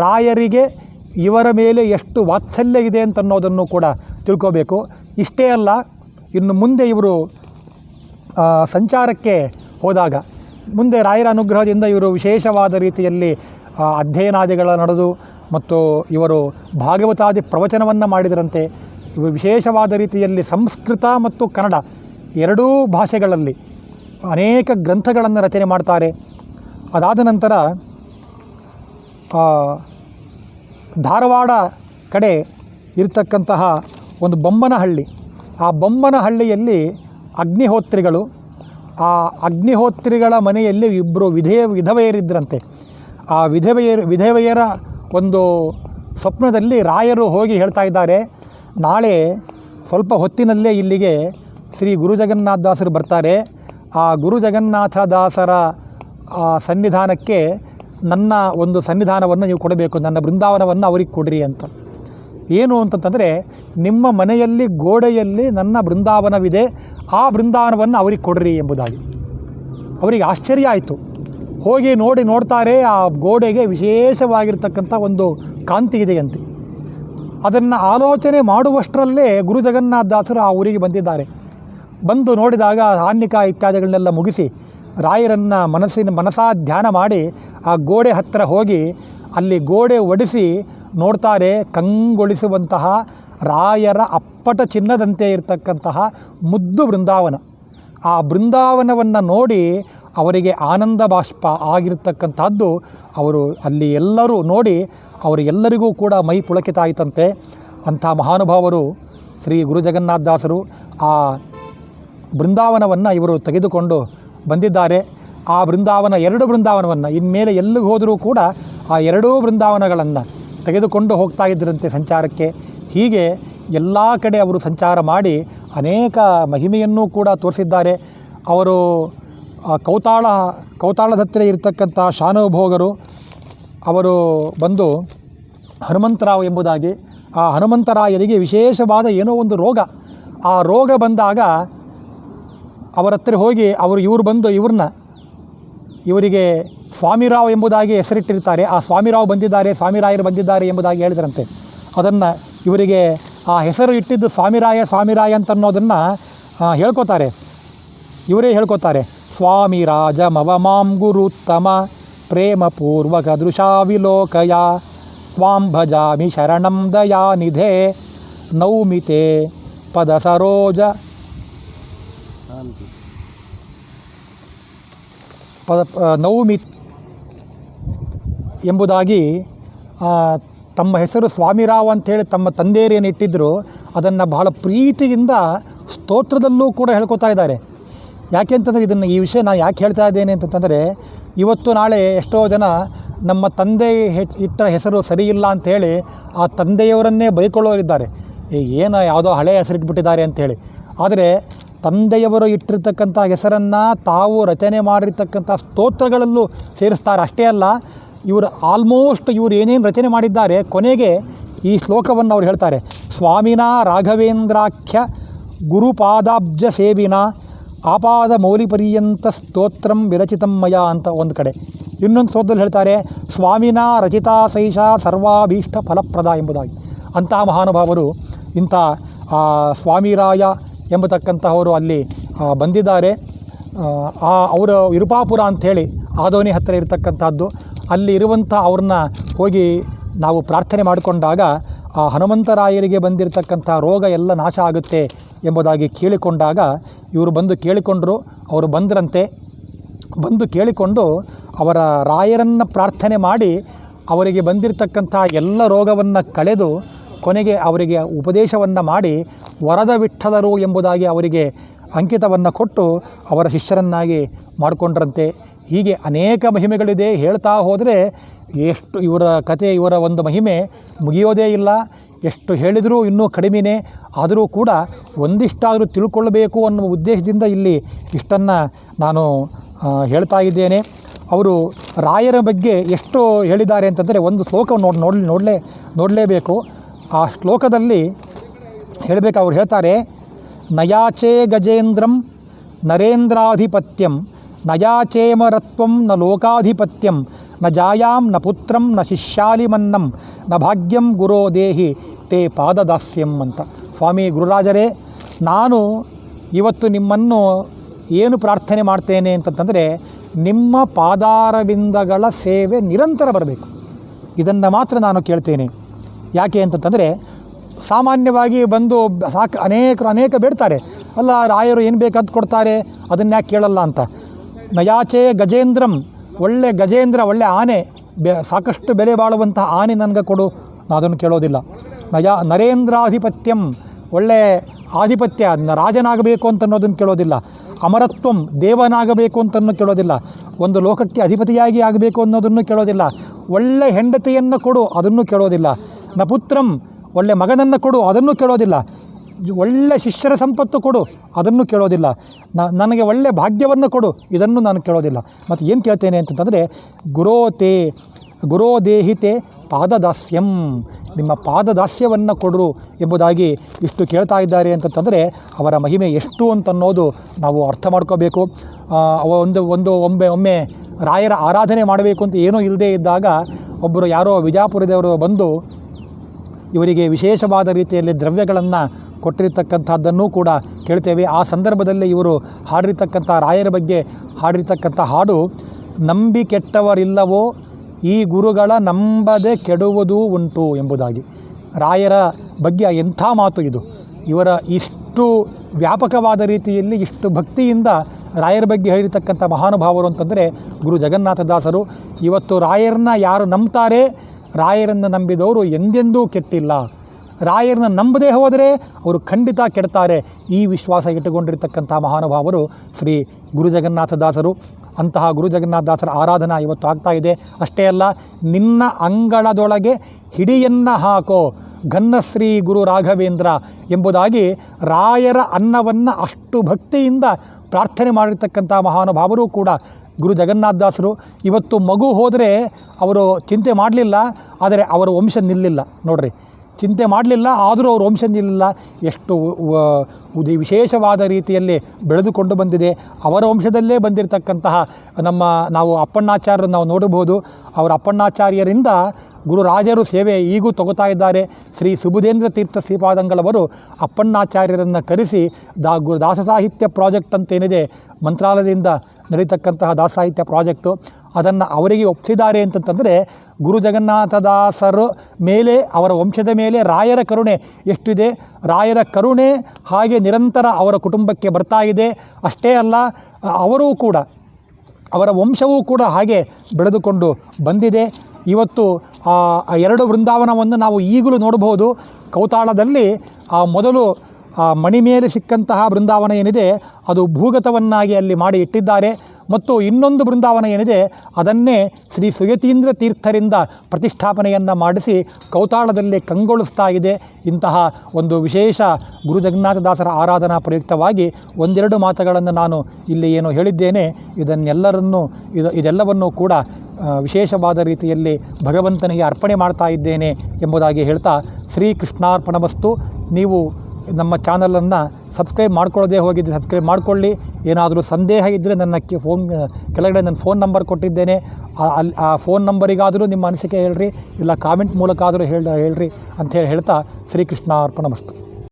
ರಾಯರಿಗೆ ಇವರ ಮೇಲೆ ಎಷ್ಟು ವಾತ್ಸಲ್ಯ ಇದೆ ಅಂತ ಅನ್ನೋದನ್ನು ಕೂಡ ತಿಳ್ಕೋಬೇಕು. ಇಷ್ಟೇ ಅಲ್ಲ, ಇನ್ನು ಮುಂದೆ ಇವರು ಸಂಚಾರಕ್ಕೆ ಹೋದಾಗ, ಮುಂದೆ ರಾಯರ ಅನುಗ್ರಹದಿಂದ ಇವರು ವಿಶೇಷವಾದ ರೀತಿಯಲ್ಲಿ ಅಧ್ಯಯನಾದಿಗಳ ನಡೆದು ಮತ್ತು ಇವರು ಭಾಗವತಾದಿ ಪ್ರವಚನವನ್ನು ಮಾಡಿದರಂತೆ. ವಿಶೇಷವಾದ ರೀತಿಯಲ್ಲಿ ಸಂಸ್ಕೃತ ಮತ್ತು ಕನ್ನಡ ಎರಡೂ ಭಾಷೆಗಳಲ್ಲಿ ಅನೇಕ ಗ್ರಂಥಗಳನ್ನು ರಚನೆ ಮಾಡ್ತಾರೆ. ಅದಾದ ನಂತರ ಧಾರವಾಡ ಕಡೆ ಇರತಕ್ಕಂತಹ ಒಂದು ಬೊಮ್ಮನಹಳ್ಳಿ. ಆ ಬೊಮ್ಮನಹಳ್ಳಿಯಲ್ಲಿ ಅಗ್ನಿಹೋತ್ರಿಗಳು, ಆ ಅಗ್ನಿಹೋತ್ರಿಗಳ ಮನೆಯಲ್ಲಿ ಇಬ್ಬರು ವಿಧೇಯ ವಿಧವೆಯರಿದ್ದರಂತೆ ಆ ವಿಧವೆಯರು, ವಿಧವೆಯರ ಒಂದು ಸ್ವಪ್ನದಲ್ಲಿ ರಾಯರು ಹೋಗಿ ಹೇಳ್ತಾ ಇದ್ದಾರೆ ನಾಳೆ ಸ್ವಲ್ಪ ಹೊತ್ತಿನಲ್ಲೇ ಇಲ್ಲಿಗೆ ಶ್ರೀ ಗುರು ಜಗನ್ನಾಥ ದಾಸರು ಬರ್ತಾರೆ. ಆ ಗುರು ಜಗನ್ನಾಥ ದಾಸರ ಸನ್ನಿಧಾನಕ್ಕೆ ನನ್ನ ಒಂದು ಸನ್ನಿಧಾನವನ್ನು ನೀವು ಕೊಡಬೇಕು, ನನ್ನ ಬೃಂದಾವನವನ್ನು ಅವ್ರಿಗೆ ಕೊಡ್ರಿ ಅಂತ. ಏನು ಅಂತಂತಂದರೆ, ನಿಮ್ಮ ಮನೆಯಲ್ಲಿ, ಗೋಡೆಯಲ್ಲಿ ನನ್ನ ಬೃಂದಾವನವಿದೆ, ಆ ಬೃಂದಾವನವನ್ನು ಅವ್ರಿಗೆ ಕೊಡ್ರಿ ಎಂಬುದಾಗಿ. ಅವರಿಗೆ ಆಶ್ಚರ್ಯ ಆಯಿತು. ಹೋಗಿ ನೋಡಿ ನೋಡ್ತಾರೆ, ಆ ಗೋಡೆಗೆ ವಿಶೇಷವಾಗಿರ್ತಕ್ಕಂಥ ಒಂದು ಕಾಂತಿ ಇದೆಯಂತೆ ಅದನ್ನು ಆಲೋಚನೆ ಮಾಡುವಷ್ಟರಲ್ಲೇ ಗುರು ಜಗನ್ನಾಥ ದಾಸರು ಆ ಊರಿಗೆ ಬಂದಿದ್ದಾರೆ. ಬಂದು ನೋಡಿದಾಗ ಆನ್ನಿಕ ಇತ್ಯಾದಿಗಳನ್ನೆಲ್ಲ ಮುಗಿಸಿ ರಾಯರನ್ನು ಮನಸ್ಸಿನ ಮನಸಾ ಧ್ಯಾನ ಮಾಡಿ ಆ ಗೋಡೆ ಹತ್ತಿರ ಹೋಗಿ ಅಲ್ಲಿ ಗೋಡೆ ಒಡಿಸಿ ನೋಡ್ತಾರೆ ಕಂಗೊಳಿಸುವಂತಹ ರಾಯರ ಅಪ್ಪಟ ಚಿನ್ನದಂತೆ ಇರತಕ್ಕಂತಹ ಮುದ್ದು ಬೃಂದಾವನ. ಆ ಬೃಂದಾವನವನ್ನು ನೋಡಿ ಅವರಿಗೆ ಆನಂದ ಬಾಷ್ಪ ಆಗಿರ್ತಕ್ಕಂಥದ್ದು ಅವರು ಅಲ್ಲಿ ಎಲ್ಲರೂ ನೋಡಿ ಅವರಿಗೆಲ್ಲರಿಗೂ ಕೂಡ ಮೈ ಪುಳಕಿತ ಆಯಿತಂತೆ ಅಂಥ ಮಹಾನುಭಾವರು ಶ್ರೀ ಗುರು ಜಗನ್ನಾಥದಾಸರು ಆ ಬೃಂದಾವನವನ್ನು ಇವರು ತೆಗೆದುಕೊಂಡು ಬಂದಿದ್ದಾರೆ. ಆ ಬೃಂದಾವನ ಎರಡು ಬೃಂದಾವನವನ್ನು, ಇನ್ಮೇಲೆ ಎಲ್ಲಿಗೆ ಹೋದರೂ ಕೂಡ ಆ ಎರಡೂ ಬೃಂದಾವನಗಳನ್ನು ತೆಗೆದುಕೊಂಡು ಹೋಗ್ತಾ ಇದ್ದರಂತೆ ಸಂಚಾರಕ್ಕೆ. ಹೀಗೆ ಎಲ್ಲ ಕಡೆ ಅವರು ಸಂಚಾರ ಮಾಡಿ ಅನೇಕ ಮಹಿಮೆಯನ್ನೂ ಕೂಡ ತೋರಿಸಿದ್ದಾರೆ. ಅವರು ಕೌತಾಳ, ಕೌತಾಳದತ್ತಿರ ಇರತಕ್ಕಂಥ ಶಾನುಭೋಗರು ಅವರು ಬಂದು ಹನುಮಂತರಾವ್ ಎಂಬುದಾಗಿ ಆ ಹನುಮಂತರಾಯರಿಗೆ ವಿಶೇಷವಾದ ಏನೋ ಒಂದು ರೋಗ. ಆ ರೋಗ ಬಂದಾಗ ಅವರ ಹತ್ರ ಹೋಗಿ ಅವರು ಇವರು ಬಂದು ಇವ್ರನ್ನ ಇವರಿಗೆ ಸ್ವಾಮಿರಾವ್ ಎಂಬುದಾಗಿ ಹೆಸರಿಟ್ಟಿರ್ತಾರೆ. ಆ ಸ್ವಾಮಿರಾವ್ ಬಂದಿದ್ದಾರೆ, ಸ್ವಾಮಿರಾಯರು ಬಂದಿದ್ದಾರೆ ಎಂಬುದಾಗಿ ಹೇಳಿದ್ರಂತೆ. ಅದನ್ನು ಇವರಿಗೆ ಆ ಹೆಸರು ಇಟ್ಟಿದ್ದು ಸ್ವಾಮಿರಾಯ ಸ್ವಾಮಿರಾಯ ಅಂತ ಅನ್ನೋದನ್ನು ಹೇಳ್ಕೊತಾರೆ. ಇವರೇ ಹೇಳ್ಕೊತಾರೆ. ಸ್ವಾಮಿ ರಾಜ ಮವಮಾಂ ಗುರುತ್ತಮ. ಪ್ರೇಮ ಪೂರ್ವಕ ದೃಶಾವಿಲೋಕಯ ತ್ವಾಂ ಭಜಾಮಿ ಶರಣಂ ದಯಾನಿಧೆ. ನೌಮಿತೆ ಪದ ಸರೋಜ ಪದ ಪ- ನೌಮಿ ಎಂಬುದಾಗಿ ತಮ್ಮ ಹೆಸರು ಸ್ವಾಮಿರಾವ್ ಅಂತೇಳಿ ತಮ್ಮ ತಂದೆಯರು ಏನು ಇಟ್ಟಿದ್ದರು ಅದನ್ನು ಬಹಳ ಪ್ರೀತಿಯಿಂದ ಸ್ತೋತ್ರದಲ್ಲೂ ಕೂಡ ಹೇಳ್ಕೊತಾ ಇದ್ದಾರೆ. ಯಾಕೆ ಅಂತಂದರೆ ಇದನ್ನು ಈ ವಿಷಯ ನಾನು ಯಾಕೆ ಹೇಳ್ತಾ ಇದ್ದೇನೆ ಅಂತಂದರೆ ಇವತ್ತು ನಾಳೆ ಎಷ್ಟೋ ಜನ ನಮ್ಮ ತಂದೆ ಇಟ್ಟ ಹೆಸರು ಸರಿಯಿಲ್ಲ ಅಂಥೇಳಿ ಆ ತಂದೆಯವರನ್ನೇ ಬೈಕೊಳ್ಳೋರಿದ್ದಾರೆ. ಏನು ಯಾವುದೋ ಹಳೆಯ ಹೆಸರಿಟ್ಬಿಟ್ಟಿದ್ದಾರೆ ಅಂಥೇಳಿ. ಆದರೆ ತಂದೆಯವರು ಇಟ್ಟಿರ್ತಕ್ಕಂಥ ಹೆಸರನ್ನು ತಾವು ರಚನೆ ಮಾಡಿರ್ತಕ್ಕಂಥ ಸ್ತೋತ್ರಗಳಲ್ಲೂ ಸೇರಿಸ್ತಾರೆ. ಅಷ್ಟೇ ಅಲ್ಲ, ಇವರು ಆಲ್ಮೋಸ್ಟ್ ಇವರು ಏನೇನು ರಚನೆ ಮಾಡಿದ್ದಾರೆ ಕೊನೆಗೆ ಈ ಶ್ಲೋಕವನ್ನು ಅವ್ರು ಹೇಳ್ತಾರೆ. ಸ್ವಾಮಿನ ರಾಘವೇಂದ್ರಾಖ್ಯ ಗುರುಪಾದಾಬ್ಜ ಸೇವಿನ ಆಪಾದ ಮೌಲಿಪರ್ಯಂತ ಸ್ತೋತ್ರಂ ವಿರಚಿತಂ ಮಯ ಅಂತ ಒಂದು ಕಡೆ. ಇನ್ನೊಂದು ಸ್ತೋತ್ರದಲ್ಲಿ ಹೇಳ್ತಾರೆ ಸ್ವಾಮಿನ ರಚಿತಾ ಸೈಷ ಸರ್ವಾಭೀಷ್ಟ ಫಲಪ್ರದ ಎಂಬುದಾಗಿ. ಅಂತಹ ಮಹಾನುಭಾವರು ಇಂಥ ಸ್ವಾಮಿರಾಯ ಎಂಬತಕ್ಕಂತಹವರು ಅಲ್ಲಿ ಬಂದಿದ್ದಾರೆ. ಆ, ಅವರು ವಿರುಪಾಪುರ ಅಂಥೇಳಿ ಆದೋನಿ ಹತ್ತಿರ ಇರತಕ್ಕಂಥದ್ದು ಅಲ್ಲಿ ಇರುವಂಥ ಅವ್ರನ್ನ ಹೋಗಿ ನಾವು ಪ್ರಾರ್ಥನೆ ಮಾಡಿಕೊಂಡಾಗ ಆ ಹನುಮಂತರಾಯರಿಗೆ ಬಂದಿರತಕ್ಕಂಥ ರೋಗ ಎಲ್ಲ ನಾಶ ಆಗುತ್ತೆ ಎಂಬುದಾಗಿ ಕೇಳಿಕೊಂಡಾಗ ಇವರು ಬಂದು ಕೇಳಿಕೊಂಡರು, ಅವರು ಬಂದರಂತೆ. ಬಂದು ಕೇಳಿಕೊಂಡು ಅವರ ರಾಯರನ್ನು ಪ್ರಾರ್ಥನೆ ಮಾಡಿ ಅವರಿಗೆ ಬಂದಿರತಕ್ಕಂಥ ಎಲ್ಲ ರೋಗವನ್ನು ಕಳೆದು ಕೊನೆಗೆ ಅವರಿಗೆ ಉಪದೇಶವನ್ನು ಮಾಡಿ ವರದ ವಿಠಲರು ಎಂಬುದಾಗಿ ಅವರಿಗೆ ಅಂಕಿತವನ್ನು ಕೊಟ್ಟು ಅವರ ಶಿಷ್ಯರನ್ನಾಗಿ ಮಾಡಿಕೊಂಡ್ರಂತೆ. ಹೀಗೆ ಅನೇಕ ಮಹಿಮೆಗಳಿದೆ. ಹೇಳ್ತಾ ಹೋದರೆ ಎಷ್ಟು ಇವರ ಕತೆ ಇವರ ಒಂದು ಮಹಿಮೆ ಮುಗಿಯೋದೇ ಇಲ್ಲ. ಎಷ್ಟು ಹೇಳಿದರೂ ಇನ್ನೂ ಕಡಿಮೆಯೇ ಆದರೂ ಕೂಡ ಒಂದಿಷ್ಟಾದರೂ ತಿಳ್ಕೊಳ್ಬೇಕು ಅನ್ನುವ ಉದ್ದೇಶದಿಂದ ಇಲ್ಲಿ ಇಷ್ಟನ್ನು ನಾನು ಹೇಳ್ತಾ ಇದ್ದೇನೆ. ಅವರು ರಾಯರ ಬಗ್ಗೆ ಎಷ್ಟು ಹೇಳಿದ್ದಾರೆ ಅಂತಂದರೆ ಒಂದು ಶ್ಲೋಕ ನೋಡಿ ನೋಡಿ, ನೋಡಲೇ, ನೋಡಲೇಬೇಕು. ಆ ಶ್ಲೋಕದಲ್ಲಿ ಹೇಳಬೇಕು, ಅವ್ರು ಹೇಳ್ತಾರೆ, ನಯಾಚೇ ಗಜೇಂದ್ರಂ ನರೇಂದ್ರಾಧಿಪತ್ಯಂ, ನಯಾಚೇಮರತ್ವಂ ನ ಲೋಕಾಧಿಪತ್ಯಂ, ನ ಜಾಯಾಂ ನ ಪುತ್ರಂ ನ ಶಿಷ್ಯಾಲಿಮನ್ನಂ ನ ಭಾಗ್ಯಂ ಗುರೋ ದೇಹಿ ತೇ ಪಾದದಾಸ್ಯಂ ಅಂತ. ಸ್ವಾಮಿ ಗುರುರಾಜರೇ, ನಾನು ಇವತ್ತು ನಿಮ್ಮನ್ನು ಏನು ಪ್ರಾರ್ಥನೆ ಮಾಡ್ತೇನೆ ಅಂತಂತಂದರೆ, ನಿಮ್ಮ ಪಾದಾರವಿಂದಗಳ ಸೇವೆ ನಿರಂತರ ಬರಬೇಕು. ಇದನ್ನು ಮಾತ್ರ ನಾನು ಕೇಳ್ತೇನೆ. ಯಾಕೆ ಅಂತಂತಂದರೆ, ಸಾಮಾನ್ಯವಾಗಿ ಬಂದು ಸಾಕು ಅನೇಕರು ಅನೇಕ ಬೇಡ್ತಾರೆ. ಅಲ್ಲ, ರಾಯರು ಏನು ಬೇಕಂತ ಕೊಡ್ತಾರೆ? ಅದನ್ನ ಯಾಕೆ ಕೇಳಲ್ಲ ಅಂತ. ನಯಾಚೆ ಗಜೇಂದ್ರಂ, ಒಳ್ಳೆ ಗಜೇಂದ್ರ, ಒಳ್ಳೆ ಆನೆ ಬೆ, ಸಾಕಷ್ಟು ಬೆಲೆ ಬಾಳುವಂಥ ಆನೆ ನನಗೆ ಕೊಡು ನಾನು ಅದನ್ನು ಕೇಳೋದಿಲ್ಲ. ನಯ, ನರೇಂದ್ರಾಧಿಪತ್ಯಂ, ಒಳ್ಳೆ ಆಧಿಪತ್ಯ ಅದನ್ನ ರಾಜನಾಗಬೇಕು ಅಂತ ಅನ್ನೋದನ್ನು ಕೇಳೋದಿಲ್ಲ. ಅಮರತ್ವಂ, ದೇವನಾಗಬೇಕು ಅಂತನ್ನು ಕೇಳೋದಿಲ್ಲ. ಒಂದು ಲೋಕಕ್ಕೆ ಅಧಿಪತಿಯಾಗಿ ಆಗಬೇಕು ಅನ್ನೋದನ್ನು ಕೇಳೋದಿಲ್ಲ. ಒಳ್ಳೆ ಹೆಂಡತಿಯನ್ನು ಕೊಡು, ಅದನ್ನು ಕೇಳೋದಿಲ್ಲ. ನ ಪುತ್ರಂ, ಒಳ್ಳೆ ಮಗನನ್ನು ಕೊಡು, ಅದನ್ನು ಕೇಳೋದಿಲ್ಲ. ಒಳ್ಳೆ ಶಿಷ್ಯರ ಸಂಪತ್ತು ಕೊಡು, ಅದನ್ನು ಕೇಳೋದಿಲ್ಲ. ನನಗೆ ಒಳ್ಳೆ ಭಾಗ್ಯವನ್ನು ಕೊಡು, ಇದನ್ನು ನಾನು ಕೇಳೋದಿಲ್ಲ. ಮತ್ತು ಏನು ಕೇಳ್ತೇನೆ ಅಂತಂತಂದರೆ, ಗುರೋತೆ ಗುರೋ ದೇಹಿತೆ ಪಾದದಾಸ್ಯಂ. ನಿಮ್ಮ ಪಾದದಾಸ್ಯವನ್ನು ಕೊಡರು ಎಂಬುದಾಗಿ ಇಷ್ಟು ಕೇಳ್ತಾ ಇದ್ದಾರೆ ಅಂತಂತಂದರೆ ಅವರ ಮಹಿಮೆ ಎಷ್ಟು ಅಂತನ್ನೋದು ನಾವು ಅರ್ಥ ಮಾಡ್ಕೋಬೇಕು. ಒಂದು ಒಂದು ಒಮ್ಮೆ ಒಮ್ಮೆ ರಾಯರ ಆರಾಧನೆ ಮಾಡಬೇಕು ಅಂತ ಏನೂ ಇಲ್ಲದೇ ಇದ್ದಾಗ ಒಬ್ಬರು ಯಾರೋ ವಿಜಾಪುರದವರು ಬಂದು ಇವರಿಗೆ ವಿಶೇಷವಾದ ರೀತಿಯಲ್ಲಿ ದ್ರವ್ಯಗಳನ್ನು ಕೊಟ್ಟಿರತಕ್ಕಂಥದ್ದನ್ನು ಕೂಡ ಕೇಳ್ತೇವೆ. ಆ ಸಂದರ್ಭದಲ್ಲಿ ಇವರು ಹಾಡಿರ್ತಕ್ಕಂಥ ರಾಯರ ಬಗ್ಗೆ ಹಾಡಿರ್ತಕ್ಕಂಥ ಹಾಡು ನಂಬಿ ಕೆಟ್ಟವರಿಲ್ಲವೋ ಈ ಗುರುಗಳ ನಂಬದೆ ಕೆಡುವುದು ಉಂಟು ಎಂಬುದಾಗಿ. ರಾಯರ ಬಗ್ಗೆ ಎಂಥ ಮಾತು ಇದು? ಇವರ ಇಷ್ಟು ವ್ಯಾಪಕವಾದ ರೀತಿಯಲ್ಲಿ ಇಷ್ಟು ಭಕ್ತಿಯಿಂದ ರಾಯರ ಬಗ್ಗೆ ಹೇಳಿರ್ತಕ್ಕಂಥ ಮಹಾನುಭಾವರು ಅಂತಂದರೆ ಗುರು ಜಗನ್ನಾಥದಾಸರು ಇವತ್ತು ರಾಯರನ್ನ ಯಾರು ನಂಬ್ತಾರೆ? ರಾಯರನ್ನು ನಂಬಿದವರು ಎಂದೆಂದೂ ಕೆಟ್ಟಿಲ್ಲ. ರಾಯರನ್ನ ನಂಬದೇ ಹೋದರೆ ಅವರು ಖಂಡಿತ ಕೆಡ್ತಾರೆ. ಈ ವಿಶ್ವಾಸ ಇಟ್ಟುಕೊಂಡಿರ್ತಕ್ಕಂಥ ಮಹಾನುಭಾವರು ಶ್ರೀ ಗುರು ಜಗನ್ನಾಥದಾಸರು ಅಂತಹ ಗುರು ಜಗನ್ನಾಥದಾಸರ ಆರಾಧನಾ ಇವತ್ತು ಆಗ್ತಾ ಇದೆ. ಅಷ್ಟೇ ಅಲ್ಲ, ನಿನ್ನ ಅಂಗಳದೊಳಗೆ ಹಿಡಿಯನ್ನು ಹಾಕೋ ಘನ್ನಶ್ರೀ ಗುರು ರಾಘವೇಂದ್ರ ಎಂಬುದಾಗಿ ರಾಯರ ಅನ್ನವನ್ನು ಅಷ್ಟು ಭಕ್ತಿಯಿಂದ ಪ್ರಾರ್ಥನೆ ಮಾಡಿರ್ತಕ್ಕಂಥ ಮಹಾನುಭಾವರು ಕೂಡ ಗುರು ಜಗನ್ನಾಥದಾಸರು ಇವತ್ತು ಮಗು ಹೋದರೆ ಅವರು ಚಿಂತೆ ಮಾಡಲಿಲ್ಲ, ಆದರೆ ಅವರ ವಂಶ ನಿಲ್ಲಿಲ್ಲ. ನೋಡ್ರಿ ಚಿಂತೆ ಮಾಡಲಿಲ್ಲ, ಆದರೂ ಅವ್ರ ವಂಶ ನಿಲ್ಲ ಎಷ್ಟು ವಿಶೇಷವಾದ ರೀತಿಯಲ್ಲಿ ಬೆಳೆದುಕೊಂಡು ಬಂದಿದೆ. ಅವರ ವಂಶದಲ್ಲೇ ಬಂದಿರತಕ್ಕಂತಹ ನಮ್ಮ ನಾವು ಅಪ್ಪಣ್ಣಾಚಾರ್ಯರನ್ನು ನಾವು ನೋಡಬಹುದು. ಅವರ ಅಪ್ಪಣ್ಣಾಚಾರ್ಯರಿಂದ ಗುರುರಾಜರು ಸೇವೆ ಈಗೂ ತಗೋತಾ ಇದ್ದಾರೆ. ಶ್ರೀ ಸುಬುಧೇಂದ್ರ ತೀರ್ಥ ಶ್ರೀಪಾದಂಗಳವರು ಅಪ್ಪಣ್ಣಾಚಾರ್ಯರನ್ನು ಕರೆಸಿ, ದಾ, ಗುರು ದಾಸ ಸಾಹಿತ್ಯ ಪ್ರಾಜೆಕ್ಟ್ ಅಂತೇನಿದೆ, ಮಂತ್ರಾಲಯದಿಂದ ನಡೀತಕ್ಕಂತಹ ದಾಸ ಸಾಹಿತ್ಯ ಪ್ರಾಜೆಕ್ಟು, ಅದನ್ನು ಅವರಿಗೆ ಒಪ್ಪಿಸಿದ್ದಾರೆ ಅಂತಂತಂದರೆ ಗುರು ಜಗನ್ನಾಥದಾಸರು ಮೇಲೆ, ಅವರ ವಂಶದ ಮೇಲೆ ರಾಯರ ಕರುಣೆ ಎಷ್ಟಿದೆ? ರಾಯರ ಕರುಣೆ ಹಾಗೆ ನಿರಂತರ ಅವರ ಕುಟುಂಬಕ್ಕೆ ಬರ್ತಾ ಇದೆ. ಅಷ್ಟೇ ಅಲ್ಲ, ಅವರೂ ಕೂಡ, ಅವರ ವಂಶವೂ ಕೂಡ ಹಾಗೆ ಬೆಳೆದುಕೊಂಡು ಬಂದಿದೆ. ಇವತ್ತು ಎರಡು ವೃಂದಾವನವನ್ನು ನಾವು ಈಗಲೂ ನೋಡಬಹುದು. ಕೌತಾಳದಲ್ಲಿ ಆ ಮೊದಲು ಮಣಿ ಮೇಲೆ ಸಿಕ್ಕಂತಹ ಬೃಂದಾವನ ಏನಿದೆ, ಅದು ಭೂಗತವನ್ನಾಗಿ ಅಲ್ಲಿ ಮಾಡಿ ಇಟ್ಟಿದ್ದಾರೆ. ಮತ್ತು ಇನ್ನೊಂದು ಬೃಂದಾವನ ಏನಿದೆ, ಅದನ್ನೇ ಶ್ರೀ ಸುಯತೀಂದ್ರ ತೀರ್ಥರಿಂದ ಪ್ರತಿಷ್ಠಾಪನೆಯನ್ನು ಮಾಡಿಸಿ ಕೌತಾಳದಲ್ಲಿ ಕಂಗೊಳಿಸ್ತಾ ಇದೆ. ಇಂತಹ ಒಂದು ವಿಶೇಷ ಗುರು ಜಗನ್ನಾಥದಾಸರ ಆರಾಧನಾ ಪ್ರಯುಕ್ತವಾಗಿ ಒಂದೆರಡು ಮಾತುಗಳನ್ನು ನಾನು ಇಲ್ಲಿ ಏನು ಹೇಳಿದ್ದೇನೆ. ಇದನ್ನೆಲ್ಲರನ್ನೂ, ಇದು, ಇದೆಲ್ಲವನ್ನೂ ಕೂಡ ವಿಶೇಷವಾದ ರೀತಿಯಲ್ಲಿ ಭಗವಂತನಿಗೆ ಅರ್ಪಣೆ ಮಾಡ್ತಾ ಇದ್ದೇನೆ ಎಂಬುದಾಗಿ ಹೇಳ್ತಾ ಶ್ರೀ ಕೃಷ್ಣಾರ್ಪಣವಸ್ತು ನೀವು ನಮ್ಮ ಚಾನಲನ್ನು ಸಬ್ಸ್ಕ್ರೈಬ್ ಮಾಡ್ಕೊಳ್ಳೋದೇ ಹೋಗಿದ್ದೆ. ಸಬ್ಸ್ಕ್ರೈಬ್ ಮಾಡಿಕೊಳ್ಳಿ. ಏನಾದರೂ ಸಂದೇಹ ಇದ್ದರೆ ನನ್ನ ಕಿ ಫೋನ್ ಕೆಳಗಡೆ ನನ್ನ ಫೋನ್ ನಂಬರ್ ಕೊಟ್ಟಿದ್ದೇನೆ. ಅಲ್ಲಿ, ಆ ಫೋನ್ ನಂಬರಿಗಾದರೂ ನಿಮ್ಮ ಅನಿಸಿಕೆ ಹೇಳ್ರಿ. ಇಲ್ಲ, ಕಾಮೆಂಟ್ ಮೂಲಕ ಆದರೂ ಹೇಳಿ, ಹೇಳ್ರಿ ಅಂತ ಹೇಳ್ತಾ ಶ್ರೀಕೃಷ್ಣ ಅರ್ಪಣಮಸ್ತು